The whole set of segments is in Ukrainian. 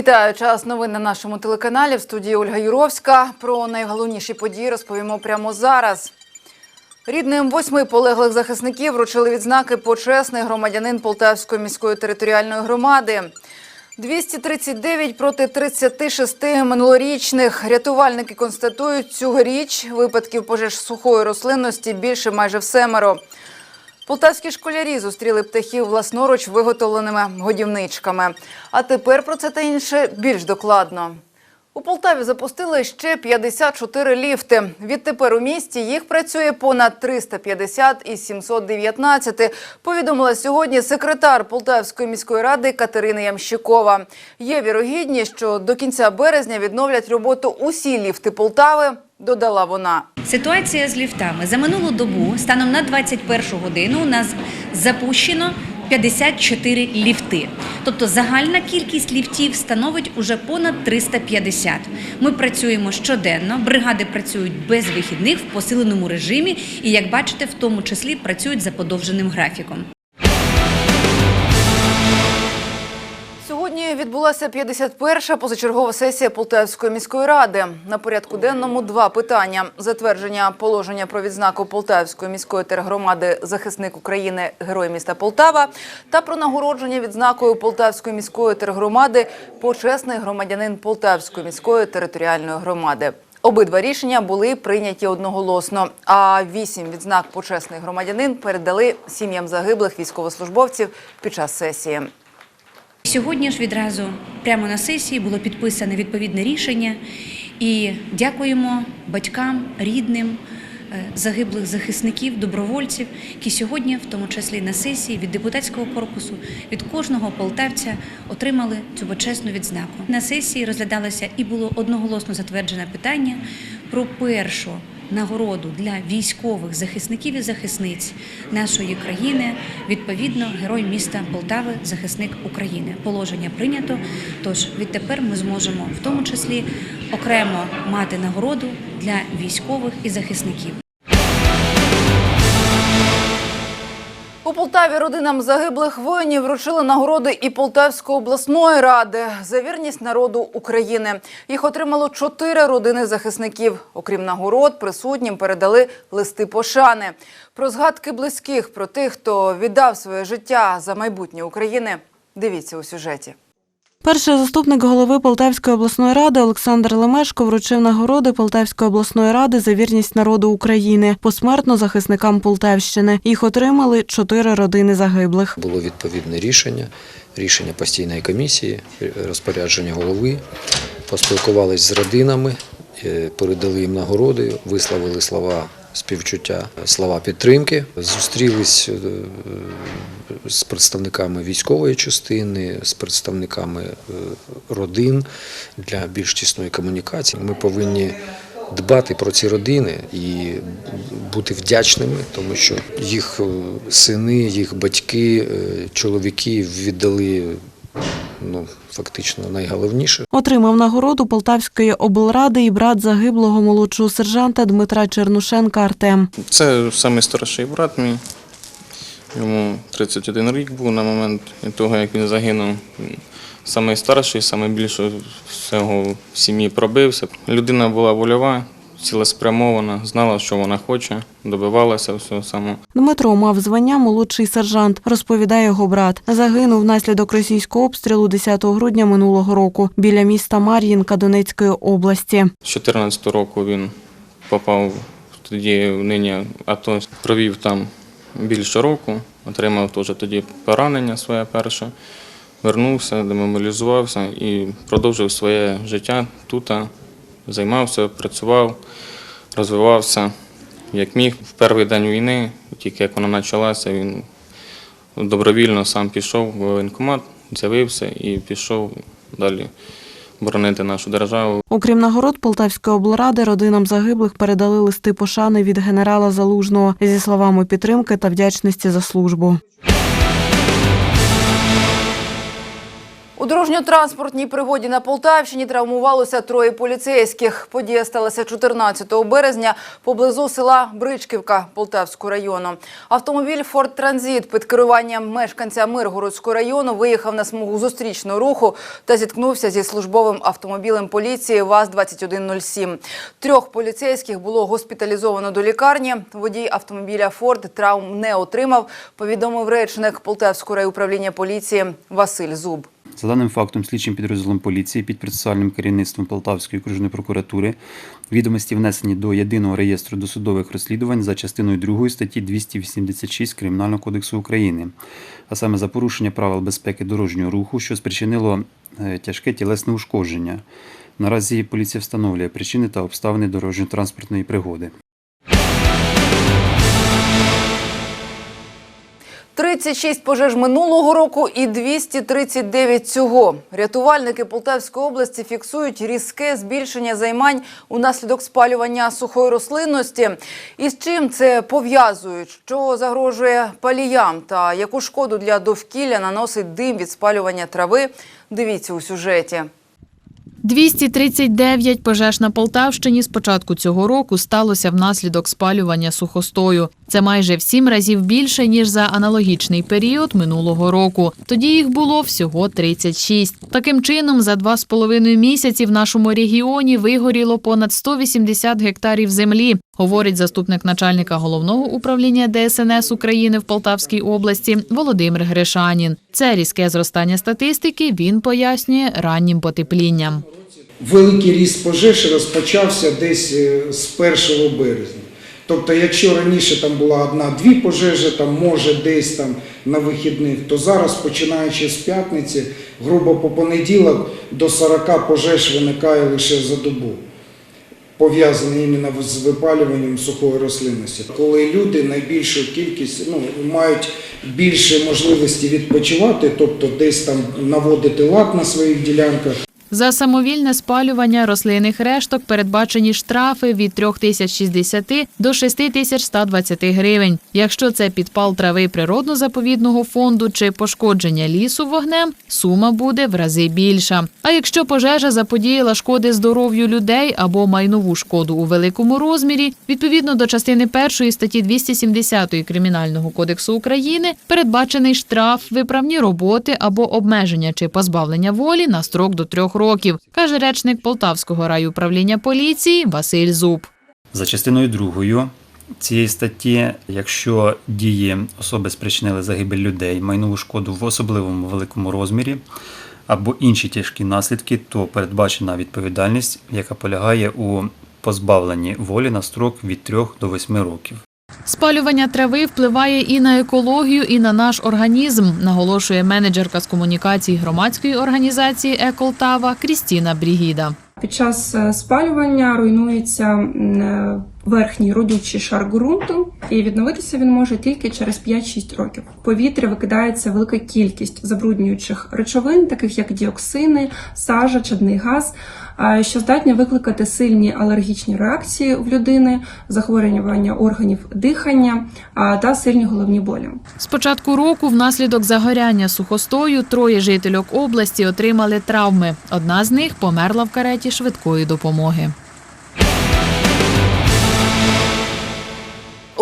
Вітаю час новин на нашому телеканалі. В студії Ольга Юровська. Про найголовніші події розповімо прямо зараз. Рідним восьми полеглих захисників вручили відзнаки почесний громадянин Полтавської міської територіальної громади. 239 проти 36 минулорічних. Рятувальники констатують, цьогоріч випадків пожеж сухої рослинності більше майже в семеро. Полтавські школярі зустріли птахів власноруч виготовленими годівничками. А тепер про це та інше більш докладно. У Полтаві запустили ще 54 ліфти. Відтепер у місті їх працює понад 350 із 719, повідомила сьогодні секретар Полтавської міської ради Катерина Ямщикова. Є вірогідність, що до кінця березня відновлять роботу усі ліфти Полтави, додала вона. Ситуація з ліфтами за минулу добу станом на 21 годину у нас запущено 54 ліфти. Тобто загальна кількість ліфтів становить уже понад 350. Ми працюємо щоденно, бригади працюють без вихідних в посиленому режимі і, як бачите, в тому числі працюють за подовженим графіком. Відбулася 51-ша позачергова сесія Полтавської міської ради. На порядку денному два питання: затвердження положення про відзнаку Полтавської міської тергромади захисник України Герой міста Полтава та про нагородження відзнакою Полтавської міської тергромади почесний громадянин Полтавської міської територіальної громади. Обидва рішення були прийняті одноголосно. А вісім відзнак почесний громадянин передали сім'ям загиблих військовослужбовців під час сесії. Сьогодні ж відразу прямо на сесії було підписане відповідне рішення і дякуємо батькам, рідним е, загиблих захисників, добровольців, які сьогодні, в тому числі на сесії від депутатського корпусу, від кожного полтавця отримали цю почесну відзнаку. На сесії розглядалося і було одноголосно затверджене питання про першу нагороду для військових захисників і захисниць нашої країни. Відповідно, герой міста Полтави, захисник України. Положення прийнято. Тож відтепер ми зможемо в тому числі окремо мати нагороду для військових і захисників. У Полтаві родинам загиблих воїнів вручили нагороди і Полтавської обласної ради за вірність народу України. Їх отримало чотири родини захисників. Окрім нагород, присутнім передали листи пошани. Про згадки близьких, про тих, хто віддав своє життя за майбутнє України. Дивіться у сюжеті. Перший заступник голови Полтавської обласної ради Олександр Лемешко вручив нагороди Полтавської обласної ради за вірність народу України посмертно захисникам Полтавщини. Їх отримали чотири родини загиблих. Було відповідне рішення, рішення постійної комісії, розпорядження голови. Поспілкувались з родинами, е, передали їм нагороди, висловили слова співчуття, слова підтримки. Зустрілись е, з представниками військової частини, з представниками е, родин для більш тісної комунікації. Ми повинні дбати про ці родини і бути вдячними, тому що їх е, сини, їх батьки, чоловіки віддали ну, фактично найголовніше. Отримав нагороду Полтавської облради і брат загиблого молодшого сержанта Дмитра Чернушенка Артем. Це самий старший брат мій. Йому 31 рік був на момент того, як він загинув. Самий старший, саме всього в сім'ї пробився. Людина була вольова, цілеспрямована, знала, що вона хоче, добивалася всього самого. Дмитро мав звання молодший сержант, розповідає його брат. Загинув внаслідок російського обстрілу 10 грудня минулого року біля міста Мар'їнка Донецької області. З 14 року він попав тоді в нині АТО, провів там більше року, отримав теж тоді поранення своє перше, вернувся, демобілізувався і продовжив своє життя тут, займався, працював, розвивався як міг. В перший день війни, тільки як вона почалася, він добровільно сам пішов в воєнкомат, з'явився і пішов далі боронити нашу державу. Окрім нагород Полтавської облради, родинам загиблих передали листи пошани від генерала Залужного зі словами підтримки та вдячності за службу. У дорожньо-транспортній пригоді на Полтавщині травмувалося троє поліцейських. Подія сталася 14 березня поблизу села Бричківка Полтавського району. Автомобіль «Форд Транзит» під керуванням мешканця Миргородського району виїхав на смугу зустрічного руху та зіткнувся зі службовим автомобілем поліції ВАЗ-2107. Трьох поліцейських було госпіталізовано до лікарні. Водій автомобіля «Форд» травм не отримав, повідомив речник Полтавського райуправління поліції Василь Зуб. За даним фактом, слідчим підрозділом поліції під процесуальним керівництвом Полтавської окружної прокуратури відомості внесені до єдиного реєстру досудових розслідувань за частиною 2 статті 286 Кримінального кодексу України, а саме за порушення правил безпеки дорожнього руху, що спричинило е, тяжке тілесне ушкодження. Наразі поліція встановлює причини та обставини дорожньо-транспортної пригоди. 36 пожеж минулого року і 239 цього. Рятувальники Полтавської області фіксують різке збільшення займань унаслідок спалювання сухої рослинності. І з чим це пов'язують? Що загрожує паліям та яку шкоду для довкілля наносить дим від спалювання трави? Дивіться у сюжеті. 239 пожеж на Полтавщині з початку цього року сталося внаслідок спалювання сухостою. Це майже в сім разів більше ніж за аналогічний період минулого року. Тоді їх було всього 36. Таким чином, за два з половиною місяці в нашому регіоні вигоріло понад 180 гектарів землі. Говорить заступник начальника головного управління ДСНС України в Полтавській області Володимир Гришанін. Це різке зростання статистики. Він пояснює раннім потеплінням. Великий ріст пожеж розпочався десь е, з 1 березня. Тобто, якщо раніше там була одна-дві пожежі, там може десь там на вихідних, то зараз, починаючи з п'ятниці, грубо по понеділок до 40 пожеж виникає лише за добу. Пов'язані іменно з випалюванням сухої рослинності. Коли люди найбільшу кількість ну, мають більше можливості відпочивати, тобто десь там наводити лад на своїх ділянках, За самовільне спалювання рослинних решток передбачені штрафи від 3060 до 6120 гривень. Якщо це підпал трави природно-заповідного фонду чи пошкодження лісу вогнем, сума буде в рази більша. А якщо пожежа заподіяла шкоди здоров'ю людей або майнову шкоду у великому розмірі, відповідно до частини першої статті 270 Кримінального кодексу України передбачений штраф, виправні роботи або обмеження чи позбавлення волі на строк до трьох років, каже речник Полтавського райуправління поліції Василь Зуб. За частиною другою цієї статті, якщо дії особи спричинили загибель людей, майнову шкоду в особливому великому розмірі або інші тяжкі наслідки, то передбачена відповідальність, яка полягає у позбавленні волі на строк від 3 до 8 років. Спалювання трави впливає і на екологію, і на наш організм, наголошує менеджерка з комунікацій громадської організації Еколтава Крістіна Брігіда. Під час е, спалювання руйнується е, верхній родючий шар ґрунту, і відновитися він може тільки через 5-6 років. В повітря викидається велика кількість забруднюючих речовин, таких як діоксини, сажа, чадний газ, що здатні викликати сильні алергічні реакції в людини, захворювання органів дихання та сильні головні болі. З початку року внаслідок загоряння сухостою троє жительок області отримали травми. Одна з них померла в кареті швидкої допомоги.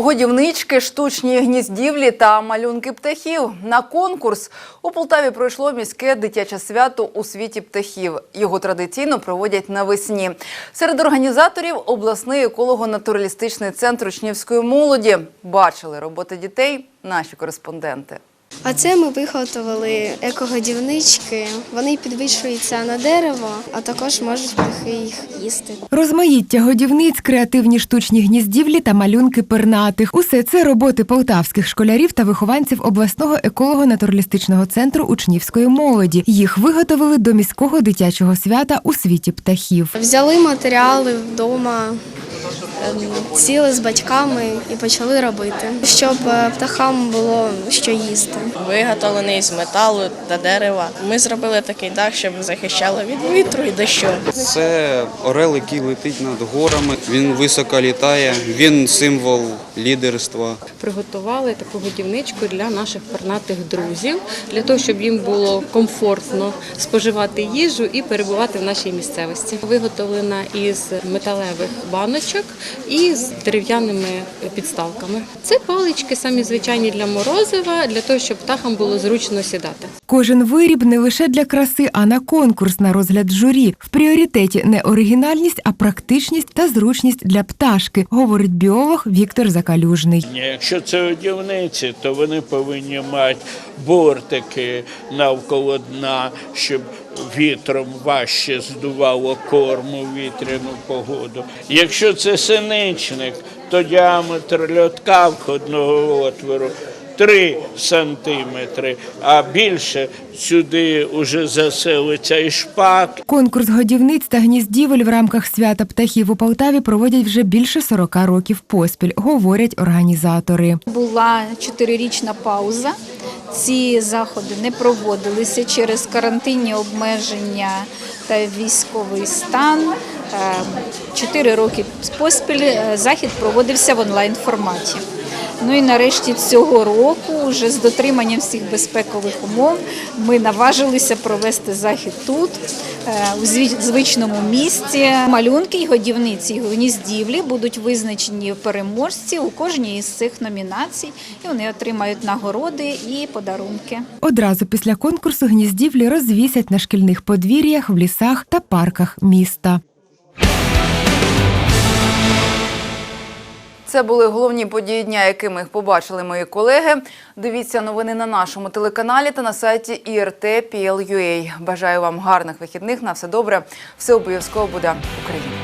Годівнички, штучні гніздівлі та малюнки птахів. На конкурс у Полтаві пройшло міське дитяче свято у світі птахів. Його традиційно проводять навесні. Серед організаторів обласний еколого-натуралістичний центр учнівської молоді. Бачили роботи дітей наші кореспонденти. А це ми виготовили екогодівнички. Вони підвищуються на дерево, а також можуть птахи їх їсти. Розмаїття годівниць, креативні штучні гніздівлі та малюнки пернатих. Усе це роботи полтавських школярів та вихованців обласного еколого-натуралістичного центру учнівської молоді. Їх виготовили до міського дитячого свята у світі птахів. Взяли матеріали вдома, ем, сіли з батьками і почали робити, щоб е, птахам було що їсти. Виготовлений з металу та дерева. Ми зробили такий дах, щоб захищало від вітру і дощу. Це орел, який летить над горами. Він високо літає. Він символ лідерства. приготували таку годівничку для наших пернатих друзів, для того, щоб їм було комфортно споживати їжу і перебувати в нашій місцевості. Виготовлена із металевих баночок і з дерев'яними підставками. Це палички самі звичайні для морозива, для того, щоб птахам було зручно сідати. Кожен виріб не лише для краси, а на конкурс на розгляд журі. В пріоритеті не оригінальність, а практичність та зручність для пташки, говорить біолог Віктор Закалюжний. Якщо це одівниці, то вони повинні мати бортики навколо дна, щоб вітром важче здувало корму вітряну погоду. Якщо це синичник, то діаметр льотка входного отвору 3 сантиметри, а більше сюди вже заселиться і шпак, Конкурс годівниць та гніздівель в рамках свята птахів у Полтаві проводять вже більше 40 років поспіль, говорять організатори. Була чотирирічна пауза. Ці заходи не проводилися через карантинні обмеження та військовий стан. Е, Чотири роки поспіль е, захід проводився в онлайн форматі. Ну і нарешті цього року, вже з дотриманням всіх безпекових умов, ми наважилися провести захід тут, е, у звичному місці. Малюнки й годівниці й гніздівлі будуть визначені переможці у кожній із цих номінацій, і вони отримають нагороди і подарунки. Одразу після конкурсу гніздівлі розвісять на шкільних подвір'ях, в лісах та парках міста. Це були головні події дня, якими їх побачили мої колеги. Дивіться новини на нашому телеканалі та на сайті IRT.PL.UA. Бажаю вам гарних вихідних. На все добре. Все обов'язково буде Україна.